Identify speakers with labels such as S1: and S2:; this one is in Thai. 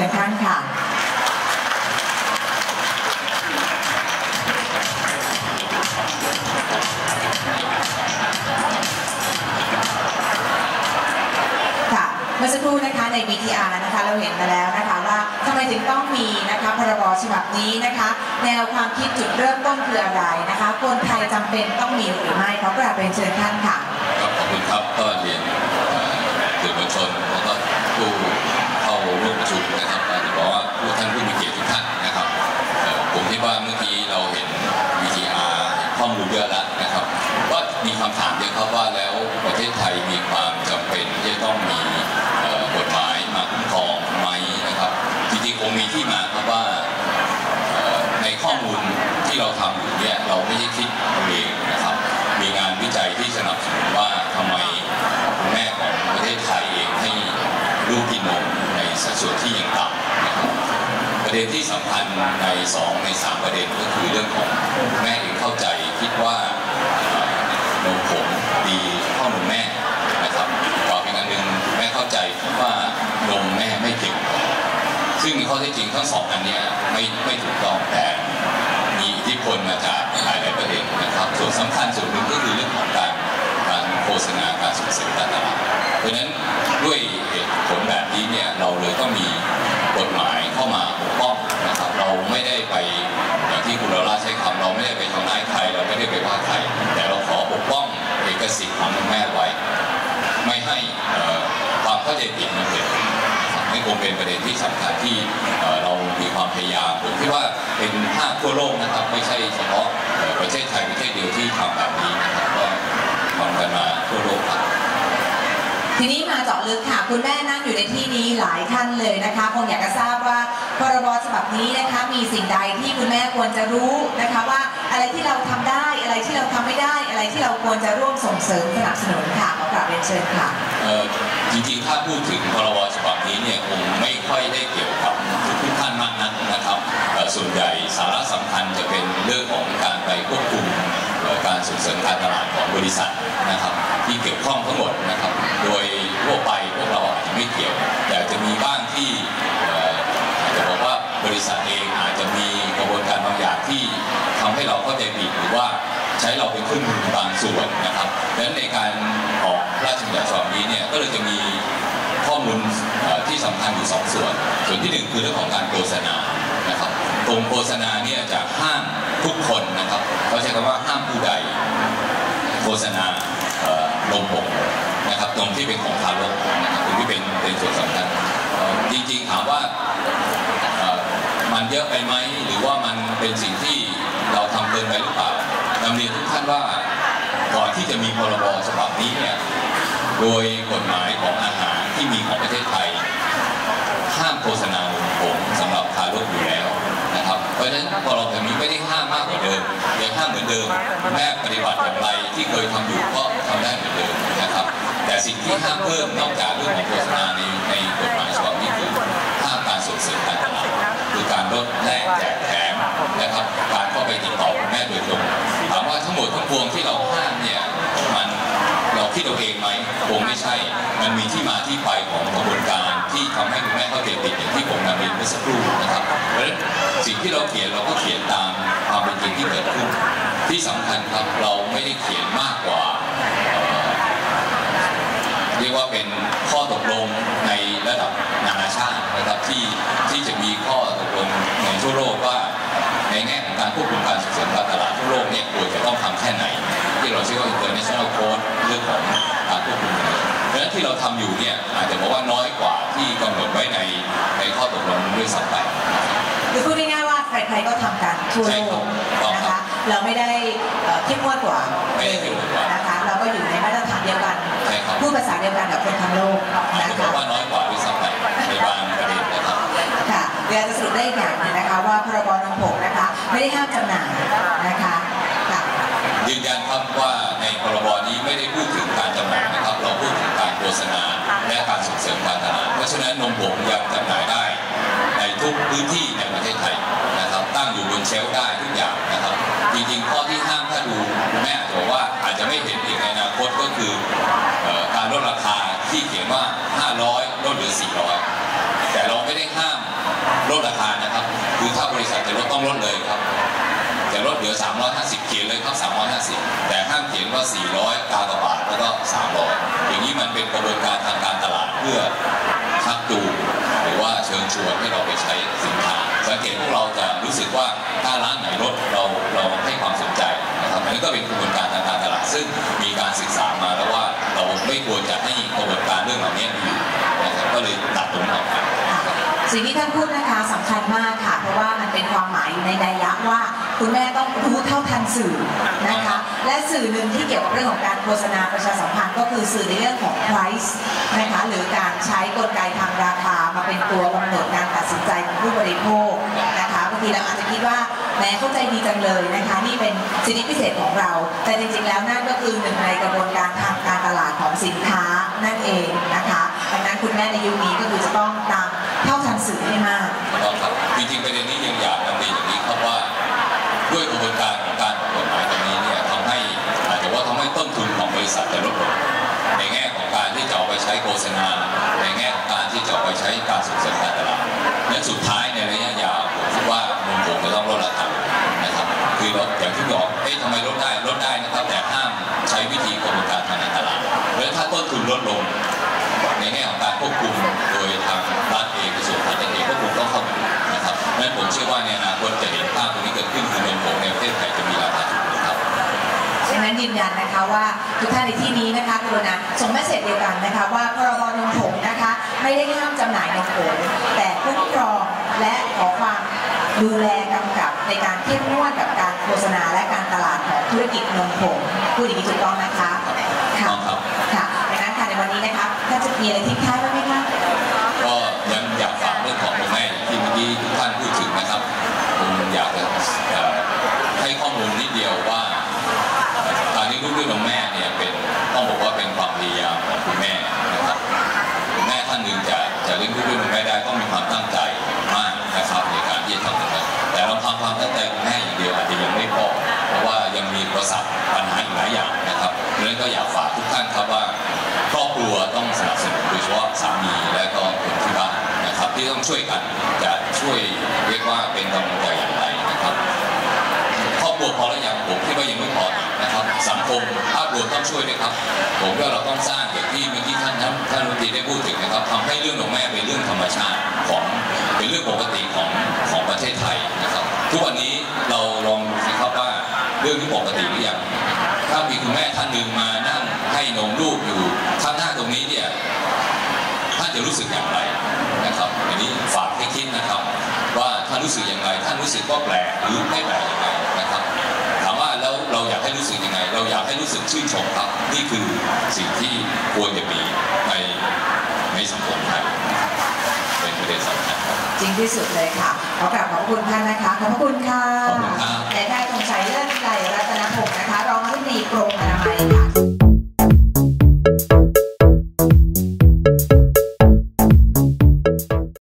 S1: ชิญท่านค่ะ ค่ะเมื่อสักครู่นะคะใน BTR นะคะเราเห็นมาแล้วนะคะว่าทำไมถึงต้องมีนะคะพรบฉบับนี้นะคะ แนวความคิดจุดเริ่มต้นคืออะไรนะคะ คนไทยจำเป็นต้องมีหรือไม่ขอกราบเป็นเชิญท่านค่ะ
S2: ขอบคุณครับก็เรียนเอ่อสื่อมวลชนแล้วก็ผู้เข้าร่วมประ ชุมนะครับจะบอกว่าผู้ท่านผู้มีเกียรติทุกท่านนะครับผมคิดว่าเมื่อกี้เราเห็น VTR ข้อมูลเยอะแล้วนะครับ ว่ามีคำถามเยอะครับว่าแล้วประเทศไทยมีความจำเป็นที่จะต้องมีกฎหมายมาคุ้มครองไหมนะครับจริงๆคงมีที่มาครับว่าในข้อมูลที่เราทำอยู่เนี่ยเราไม่ได้คิดเองนะครับ มีงานวิจัยที่สนับสนุนว่าทำไมคุณแม่ของประเทศไทยเองให้ลูกกินนมในสัดส่วนที่ยังต่ำนะครับ ประเด็นที่สำคัญใน 2 ใน 3 ประเด็นก็คือเรื่องของแม่เองเข้าใจคิดว่าเอ่อนมผงดีเท่านมแม่นะครับต่อเป็นอันหนึ่งแม่เข้าใจคิดว่านมแม่ไม่เก่งซึ่งข้อเท็จจริงทั้งสองอันนี้ไม่ไม่ถูกต้องแต่มีอิทธิพลมาจากหลายหลายๆประเด็นนะครับ ส่วนสำคัญส่วนหนึ่งก็คือเรื่องของการการโฆษณาการส่งเสริมการตลาดเพราะฉะนั้น สิทธิ์ของแม่ไว้ ไม่ให้ความเข้าใจผิดมันเกิดขึ้นนี่คงเป็นประเด็นที่สำคัญที่เรามีความพยายามผมคิดว่าเป็นภาคทั่วโลกนะครับ ไม่ใช่เฉพาะประเทศไทยประเทศเดียวที่ทำแบบนี้นะครับก็ทำกันมาทั่วโลกครับ
S1: ทีนี้มาเจาะลึกค่ะ คุณแม่นั่งอยู่ในที่นี้หลายท่านเลยนะคะคงอยากจะทราบว่าพรบฉบับนี้นะคะมีสิ่งใดที่คุณแม่ควรจะรู้นะคะว่า อะไรที่เราทำได้อะไรที่เราทำไม่ได้อะไรที่เราควรจะร่วมส่งเสริมสนับสนุนค่ะขอกราบเรียนเชิญค่ะ
S2: จริงๆ ถ้าพูดถึงพรบฉบับนี้เนี่ยคงไม่ค่อยได้เกี่ยวกับทุกท่านมากนักนะครับ ส่วนใหญ่สาระสำคัญจะเป็นเรื่องของการไปควบคุมการส่งเสริมการตลาดของบริษัทนะครับ ที่เกี่ยวข้องทั้งหมดนะครับ โดยทั่วไปพวกเราอาจจะไม่เกี่ยว แต่จะมีบ้างที่เอ่ออาจจะบอกว่าบริษัทเอง หรือว่าใช้เราเป็นเครื่องมือบางส่วนนะครับดังนั้นในการออกราชบัญญัติฉบับนี้เนี่ยก็เลยจะมีข้อมูลที่สำคัญอยู่สองส่วน ส่วนที่หนึ่งคือเรื่องของการโฆษณานะครับตรงโฆษณาเนี่ยจะห้ามทุกคนนะครับเขาใช้คำว่าห้ามผู้ใดโฆษณาเอ่อนะครับนมที่เป็นของทารกนะครับตรงที่เป็นเป็นส่วนสำคัญจริงๆถามว่ามันเยอะไปไหมหรือว่ามันเป็นสิ่ง นำเรียนทุกท่านว่าก่อนที่จะมีพรบฉบับนี้เนี่ยโดยกฎหมายของอาหารที่มีของประเทศไทยห้ามโฆษณานมผงสำหรับทารกอยู่แล้วนะครับ เพราะฉะนั้นพอเราแบบนี้ไม่ได้ห้ามมากกว่าเดิมยังห้ามเหมือนเดิมแม่ปฏิบัติอย่างไรที่เคยทำอยู่ก็ทำได้เหมือนเดิมนะครับ แต่สิ่งที่ห้ามเพิ่มนอกจากเรื่องของโฆษณาในในกฎหมายฉบับนี้คือห้ามการส่งเสริมการตลาดคือการลดแลกแจกแถมนะครับการเข้าไปติดต่อแม่โดยตรง พวงที่เราห้ามเนี่ยมันเราคิดเอาเองไหมคงไม่ใช่ มันมีที่มาที่ไปของกระบวนการที่ทำให้คุณแม่เข้าใจผิดอย่างที่ผมนำเรียนเมื่อสักครู่นะครับเพราะฉะนั้นสิ่งที่เราเขียนเราก็เขียนตามความเป็นจริงที่เกิดขึ้น ที่สำคัญครับเราไม่ได้เขียน ต้องทำแค่ไหน ที่เราเรียกว่า international code เรื่องของการควบคุมเพราะฉะนั้นที่เราทำอยู่เนี่ยอาจจะบอกว่าน้อยกว่าที่กำหนดไว้ในในข้อตกลงด้วยซ้ำไปนะครับ
S1: คือพูดง่ายๆว่าใครๆก็ทำกันทั่ว
S2: ใช่
S1: โล
S2: ครับ
S1: ก
S2: ถูกต้อง
S1: นะ
S2: ครั
S1: คะ
S2: บ
S1: เราไม่ได้เอ่อเข้มงวดกว่า
S2: ไม่ได้เข้มงวดกว่า
S1: นะคะเราก็อยู่ในมาตรฐานเดียวกัน
S2: ใช่ครับ
S1: พูดภาษาเดียวกันกับคนทั้งโลก
S2: อาจ
S1: นะ
S2: จะบอ
S1: คะ
S2: กว่าน้อยกว่าด้วยซ้ำไปในบางประเด็นนะครับ
S1: ค่ะเดี๋ยวจะสรุปได้อีกอย่างหนึงนะคะว่าพรบนมผงนะคะไม่ได้ห้ามจำหน่ายนะคะค่ะ
S2: ยืนยันครับว่าในพรบนี้ไม่ได้พูดถึงการจำหน่ายนะครับ เราพูดถึงการโฆษณาและการส่งเสริมการตลาดเพราะฉะนั้นนมผงยังจำหน่ายได้ ในทุกพื้นที่ในประเทศไทยนะครับ ตั้งอยู่บนเชลฟ์ได้ทุกอย่างนะครับ จริงๆข้อที่ห้ามถ้าดูคุณแม่อาจจะบอกว่าอาจจะไม่เห็นอีกในอนาคตก็คือเอ่อการลดราคาที่เขียนว่า 500 ลดเหลือ 400 แต่เราไม่ได้ห้ามลดราคานะครับ คือถ้าบริษัทจะลดต้องลดเลยครับ จะลดเหลือ 350 เขียนเลยครับ 350 แต่ห้ามเขียนว่า 400 กากบาทแล้วก็ 300 อย่างนี้มันเป็นกระบวนการทางการตลาดเพื่อชักจูงหรือว่าเชิญชวนให้เราไปใช้สินค้าสังเกตพวกเราจะรู้สึกว่าถ้าร้านไหนลดเราเราให้ความสนใจนะครับอันนี้ก็เป็นกระบวนการทางการตลาด ซึ่งมีการศึกษามาแล้วว่าเราไม่ควรจะให้กระบวนการเรื่องเหล่านี้อยู่นะครับก็เลยตัดตรงนี้ออกไป
S1: สิ่งที่ท่านพูดนะคะสำคัญมากค่ะ เพราะว่ามันเป็นความหมายในนัยยะว่า คุณแม่ต้องรู้เท่าทันสื่อนะคะ และสื่อหนึ่งที่เกี่ยวกับเรื่องของการโฆษณาประชาสัมพันธ์ก็คือสื่อในเรื่องของ price นะคะหรือการใช้กลไกทางราคามาเป็นตัวกำหนดการตัดสินใจของผู้บริโภคนะคะบางทีเราอาจจะคิดว่าแม้เข้าใจดีจังเลยนะคะนี่เป็นสิทธิพิเศษของเรา แต่จริงๆแล้วนั่นก็คือหนึ่งในกระบวนการทางการตลาดของสินค้านั่นเองนะคะดังนั้นคุณแม่ในยุคนี้ก็คือจะต้องตามเท่าทันสื่อให้มาก
S2: จริงๆประเด็นนี้ยังอยากนำเรียน ริษัทจะลดลงในแง่ของการที่จะเอาไปใช้โฆษณา ในแง่ของการที่จะเอาไปใช้การส่งเสริมการตลาดและสุดท้ายในระยะยาวผมคิดว่านมผงจะต้องลดราคานะครับ คือเราอย่างที่บอกเอ๊ะทำไมลดได้ลดได้นะครับ แต่ห้ามใช้วิธีกระบวนการทางการตลาดแล้วถ้าต้นทุนลดลง ในแง่ของการควบคุมโดยทางรัฐเองกระทรวงพาณิชย์เองก็คงต้องเข้ามานะครับดังนั้นผมเชื่อว่าในอนาคตจะเห็นภาพตรงนี้เกิดขึ้นคือนมผงในประเทศไทยจะมีราคาถูกนะครับ
S1: ฉะนั้น ยืนยันนะคะว่าทุกท่านในที่นี้นะคะกรุณาส่งเมสเซจเดียวกันนะคะ ว่าพรบนมผงนะคะ ไม่ได้ห้ามจำหน่ายนมผงแต่คุ้มครองและขอความดูแลกำกับในการเข้มงวดกับการโฆษณาและการตลาดของธุรกิจนมผงพูดอย่างนี้ถูกต้องนะคะค่ะ
S2: รั
S1: ว
S2: ต้องสนับสนุนโดยเฉพาะสามีและก็คนที่บ้านนะครับ ที่ต้องช่วยกันจะช่วยเรียกว่าเป็นกำลังใจอย่างไรนะครับครอบครัวพอแล้วยังผมคิดว่ายังไม่พออีกนะครับ สังคมภาพรวมต้องช่วยด้วยครับ ผมว่าเราต้องสร้างอย่างที่เมื่อกี้ท่านท่านท่านรัฐมนตรีได้พูดถึงนะครับทำให้เรื่องของแม่เป็นเรื่องธรรมชาติของเป็นเรื่องปกติของของประเทศไทยนะครับ ทุกวันนี้เราลองดูสิครับว่าเรื่องนี้ปกติหรือยังถ้ามีคุณแม่ท่านหนึ่งมานั่งให้นมลูกอยู่ ท่านจะรู้สึกอย่างไรนะครับอันนี้ฝากให้คิดนะครับ ว่าท่านรู้สึกอย่างไร ท่านรู้สึกว่าแปลกหรือไม่แปลกยังไงนะครับ ถามว่าแล้วเราอยากให้รู้สึกยังไง เราอยากให้รู้สึกชื่นชมครับ นี่คือสิ่งที่ควรจะมีในในสังคมไทยเป็นประเด็นสำคัญ
S1: จริงที่สุดเลยค่ะขอกราบขอบคุณท่านนะคะขอบคุณค่ะในแพทย์ธงชัยเลิศใจรัตนพงศ์นะคะ
S2: รองอธิบ
S1: ดีกรมอนามัย
S2: ค่ะ